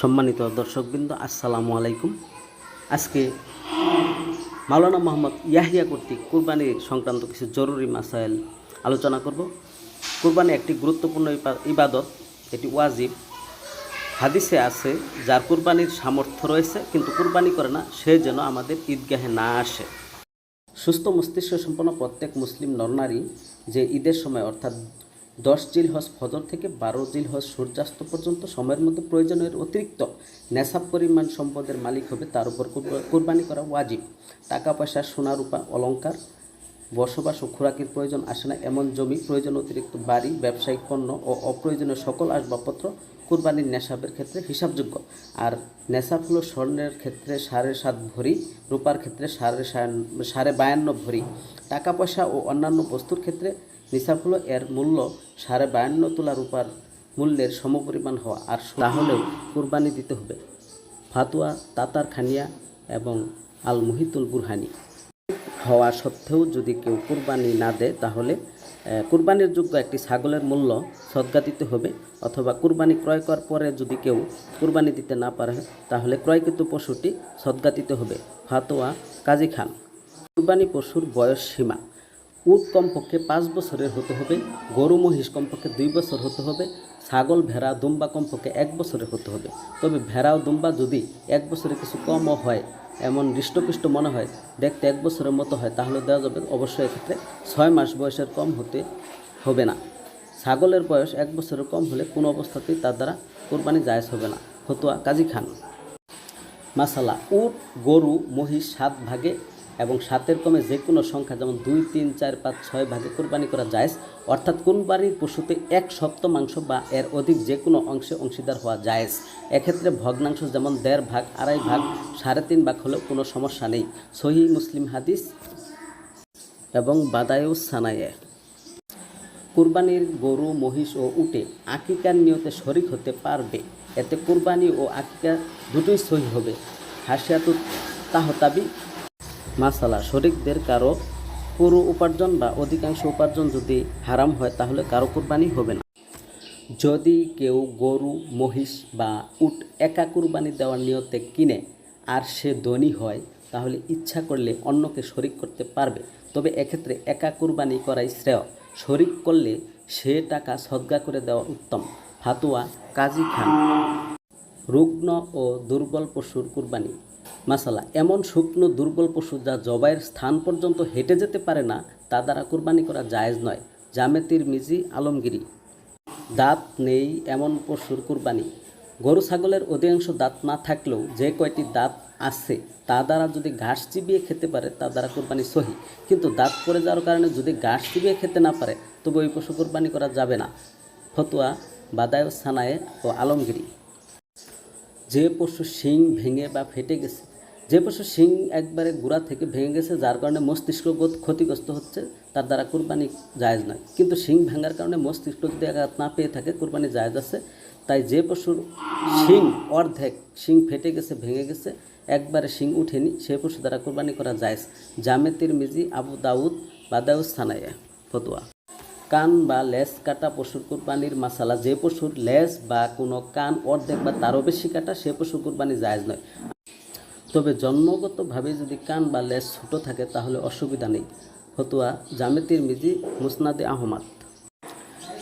সম্মানিত দর্শকবৃন্দ, আসসালামু আলাইকুম। আজকে মাওলানা মোহাম্মদ ইয়াহিয়া কর্তৃক কুরবানি সংক্রান্ত কিছু জরুরি মাসাইল আলোচনা করব। কুরবানি একটি গুরুত্বপূর্ণ ইবাদত, এটি ওয়াজিব। হাদিসে আছে, যার কুরবানির সামর্থ্য রয়েছে, কিন্তু কুরবানি করে না, সে যেন আমাদের ঈদগাহে না আসে। সুস্থ মস্তিষ্ক সম্পন্ন প্রত্যেক মুসলিম নরনারী যে ঈদের সময়, অর্থাৎ দশ জিল হজ ফজর থেকে বারো জিল হজ সূর্যাস্ত পর্যন্ত সময়ের মধ্যে প্রয়োজনের অতিরিক্ত নেশাব পরিমাণ সম্পদের মালিক হবে, তার উপর কুরবা- কুরবানি করা ওয়াজিব। টাকা পয়সা সোনা রূপা অলংকার, বসবাস ও খোরাকির প্রয়োজন আসে না। এমন জমি, প্রয়োজন অতিরিক্ত বাড়ি, ব্যবসায়িক পণ্য ও অপ্রয়োজনীয় সকল আসবাবপত্র কুরবানির নেশাবের ক্ষেত্রে হিসাবযোগ্য। আর নেশাব হলো স্বর্ণের ক্ষেত্রে সাড়ে সাত ভরি, রূপার ক্ষেত্রে সাড়ে সাড়ে বায়ান্ন ভরি। টাকা পয়সা ও অন্যান্য বস্তুর ক্ষেত্রে নিসাব হলো এর মূল্য সাড়ে বায়ান্ন তোলা রূপার মূল্যের সমপরিমাণ হওয়া আর তাহলেও কুরবানি দিতে হবে। ফাতুয়া, তাতার খানিয়া এবং আল মুহিতুল বুরহানি। হওয়া সত্ত্বেও যদি কেউ কুরবানি না দেয়, তাহলে কুরবানির যোগ্য একটি ছাগলের মূল্য সদ্গা দিতে হবে অথবা কুরবানি ক্রয় করার পরে যদি কেউ কুরবানি দিতে না পারে, তাহলে ক্রয়কৃত পশুটি সদ্গা দিতে হবে। ফাতোয়া, কাজী খান। কুরবানি পশুর বয়স সীমা। উট কমপক্ষে পাঁচ বছরের হতে হবে, গরু মহিষ কমপক্ষে দুই বছর হতে হবে, ছাগল, ভেড়া, দুম্বা কমপক্ষে এক বছরের হতে হবে। তবে ভেড়া ও দুম্বা যদি এক বছরে কিছু কমও হয়, এমন হৃষ্টপুষ্ট মনে হয়, দেখতে এক বছরের মতো হয়, তাহলে দেওয়া যাবে অবশ্যই এক্ষেত্রে ছয় মাস বয়সের কম হতে হবে না। ছাগলের বয়স এক বছরের কম হলে কোনো অবস্থাতেই তার দ্বারা কোরবানি জায়জ হবে না। ফতুয়া কাজী খান। মাসালা উট, গরু, মহিষ সাত ভাগে এবং সাতের কমে যে কোনো সংখ্যা, যেমন দুই, তিন, চার, পাঁচ, ছয় ভাগে কোরবানি করা যায় অর্থাৎ কোরবানির পশুতে এক সপ্তমাংশ বা এর অধিক যে কোনো অংশে অংশীদার হওয়া জায়েজ। এক্ষেত্রে ভগ্নাংশ যেমন দেড় ভাগ, আড়াই ভাগ, সাড়ে তিন ভাগ হলেও কোনো সমস্যা নেই। সহি মুসলিম হাদিস এবং বাদায়ুস সানায়ে। কুরবানির গরু, মহিষ ও উটে আকিকার নিয়তে শরিক হতে পারবে। এতে কুরবানি ও আকিকা দুটোই সহি হবে। হাসিয়াতু তাহতাবি মাসালা, শরিকদের কারও পুরো উপার্জন বা অধিকাংশ উপার্জন যদি হারাম হয়, তাহলে কারও কুরবানি হবে না। যদি কেউ গরু, মহিষ বা উট একা কুরবানি দেওয়ার নিয়তে কিনে আর সে ধনী হয়, তাহলে ইচ্ছা করলে অন্যকে শরিক করতে পারবে। তবে এক্ষেত্রে একা কুরবানি করাই শ্রেয়। শরিক করলে সে টাকা সদ্গা করে দেওয়া উত্তম। ফাতুয়া কাজী খান। রুগ্ন ও দুর্বল পশুর কুরবানি। মাসালা এমন শুকনো দুর্বল পশু যা জবাইয়ের স্থান পর্যন্ত হেঁটে যেতে পারে না, তা দ্বারা কুরবানি করা জায়েজ নয়। জামেতির মিজি আলমগিরি। দাঁত নেই এমন পশুর কুরবানি। গরু ছাগলের অধিকাংশ দাঁত না থাকলেও যে কয়টি দাঁত আছে, তা দ্বারা যদি ঘাস চিবিয়ে খেতে পারে, তা দ্বারা কোরবানি সহি। কিন্তু দাঁত পড়ে যাওয়ার কারণে যদি ঘাস চিবিয়ে খেতে না পারে, তবে ওই পশু কোরবানি করা যাবে না। ফতুয়া, বাদায়, সানায়ে ও আলমগিরি। যে পশু শিং ভেঙে বা ফেটে গেছে, যে পশু শিং একবারে গোড়া থেকে ভেঙে গেছে, যার কারণে মস্তিষ্ক ক্ষতিগ্রস্ত হচ্ছে, তার দ্বারা কুরবানি জায়জ নয়। কিন্তু শিং ভাঙার কারণে মস্তিষ্ক যদি আঘাত না পেয়ে থাকে, কুরবানি জায়জ আছে। তাই যে পশুর শিং অর্ধেক শিং ফেটে গেছে, ভেঙে গেছে, একবারে শিং উঠেনি সেই পশু দ্বারা কুরবানি করা জায়েজ। জামেতির মিজি আবু দাউদ বা বাদাউস থানায় ফতুয়া। কান বা লেজ কাটা পশুর কুরবানির মাসালা, যে পশুর লেজ বা কোনো কান, অর্ধেক বা তারও বেশি কাটা, সে পশু কুরবানি জায়জ নয়। তবে জন্মগতভাবে যদি কান বা লেজ ছোটো থাকে, তাহলে অসুবিধা নেই। ফতুয়া জামেতির মিজি মুসনাদে আহমদ।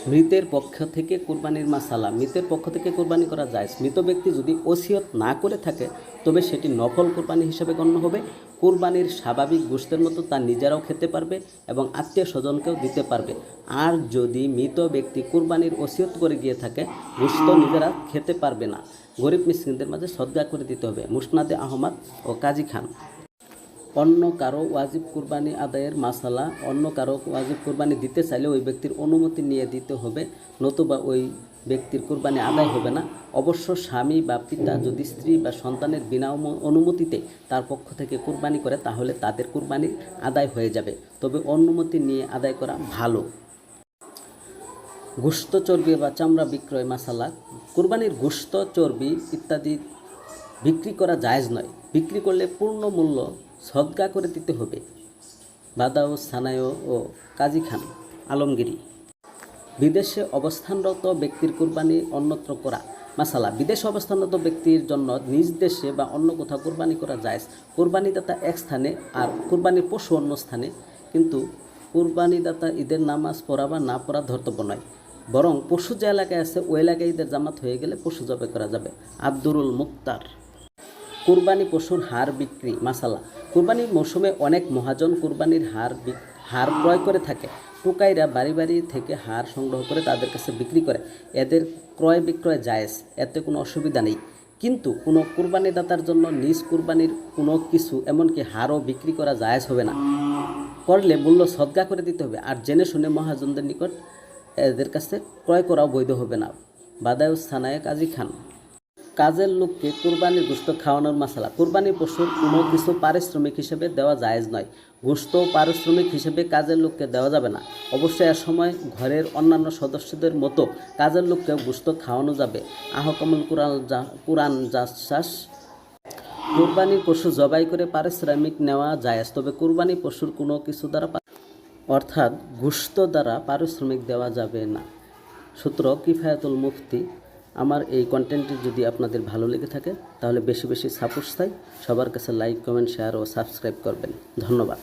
মৃতের পক্ষ থেকে কোরবানির মাসালা, মৃতের পক্ষ থেকে কোরবানি করা যায় মৃত ব্যক্তি যদি ওসিয়ত না করে থাকে, তবে সেটি নফল কোরবানি হিসেবে গণ্য হবে। কোরবানির স্বাভাবিক গোষ্ঠের মতো তা নিজেরাও খেতে পারবে এবং আত্মীয় স্বজনকেও দিতে পারবে। আর যদি মৃত ব্যক্তি কোরবানির ওসিয়ত করে গিয়ে থাকে গোস্ত নিজেরা খেতে পারবে না। গরিব মিসকিনদের মাঝে সদ্গা করে দিতে হবে। মুসনাদে আহমদ ও কাজী খান। অন্য কারও ওয়াজিব কুরবানি আদায়ের মাসালা, অন্য কারও ওয়াজিব কুরবানি দিতে চাইলে ওই ব্যক্তির অনুমতি নিয়ে দিতে হবে, নতুবা ওই ব্যক্তির কুরবানি আদায় হবে না। অবশ্য স্বামী বা পিতা যদি স্ত্রী বা সন্তানের বিনা অনুমতিতে তার পক্ষ থেকে কুরবানি করে, তাহলে তাদের কুরবানি আদায় হয়ে যাবে। তবে অনুমতি নিয়ে আদায় করা ভালো। গোস্ত চর্বি বা চামড়া বিক্রয় মাসালা, কুরবানির গোস্ত, চর্বি ইত্যাদি বিক্রি করা জায়েজ নয়। বিক্রি করলে পূর্ণ মূল্য সদ্গা করে দিতে হবে। বাদাও সানায় ও কাজী খান আলমগিরি। বিদেশে অবস্থানরত ব্যক্তির কুরবানি অন্যত্র করা। মাসালা, বিদেশে অবস্থানরত ব্যক্তির জন্য নিজ দেশে বা অন্য কোথাও কোরবানি করা যায় কোরবানিদাতা এক স্থানে আর কোরবানির পশু অন্য স্থানে। কিন্তু কোরবানিদাতা ঈদের নামাজ পড়া বা না পড়া ধর্তব্য নয়। বরং পশু যে এলাকায় আছে, ওই এলাকায় ঈদের জামাত হয়ে গেলে পশু জবে করা যাবে। আব্দুরুল মুক্তার। কুরবানি পশুর হার বিক্রি মাসালা কুরবানির মৌসুমে অনেক মহাজন কুরবানির হার হার ক্রয় করে থাকে। টোকাইরা বাড়ি বাড়ি থেকে হার সংগ্রহ করে তাদের কাছে বিক্রি করে। এদের ক্রয় বিক্রয় জায়েজ, এতে কোনো অসুবিধা নেই। কিন্তু কোনো কুরবানিদাতার জন্য নিজ কুরবানির কোনো কিছু, এমনকি হারও বিক্রি করা জায়েজ হবে না। করলে মূল্য সদ্গা করে দিতে হবে। আর জেনে শুনে মহাজনদের নিকট এদের কাছে ক্রয় করাও বৈধ হবে না। বাদায়ুস থানায় কাজী খান। কাজের লোককে কুরবানির গোস্ত খাওয়ানোর মশালা। কুরবানি পশুর কোনো কিছু পারিশ্রমিক হিসেবে দেওয়া জায়েজ নয়। গোস্ত পারিশ্রমিক হিসেবে কাজের লোককে দেওয়া যাবে না। অবশ্যই এ সময় ঘরের অন্যান্য সদস্যদের মতো কাজের লোককে গোস্ত খাওয়ানো যাবে। আহকমুল কুরআন জা- কুরআন জাসাস কুরবানির পশু জবাই করে পারিশ্রমিক নেওয়া যায় তবে কোরবানি পশুর কোনো কিছু দ্বারা অর্থাৎ গুস্ত দ্বারা পারিশ্রমিক দেওয়া যাবে না। সূত্র কিফায়াতুল মুফতি আমার এই কন্টেন্টটি যদি আপনাদের ভালো লেগে থাকে, তাহলে বেশি বেশি সাপোর্ট চাই। সবার কাছে লাইক কমেন্ট শেয়ার ও সাবস্ক্রাইব করবেন। ধন্যবাদ।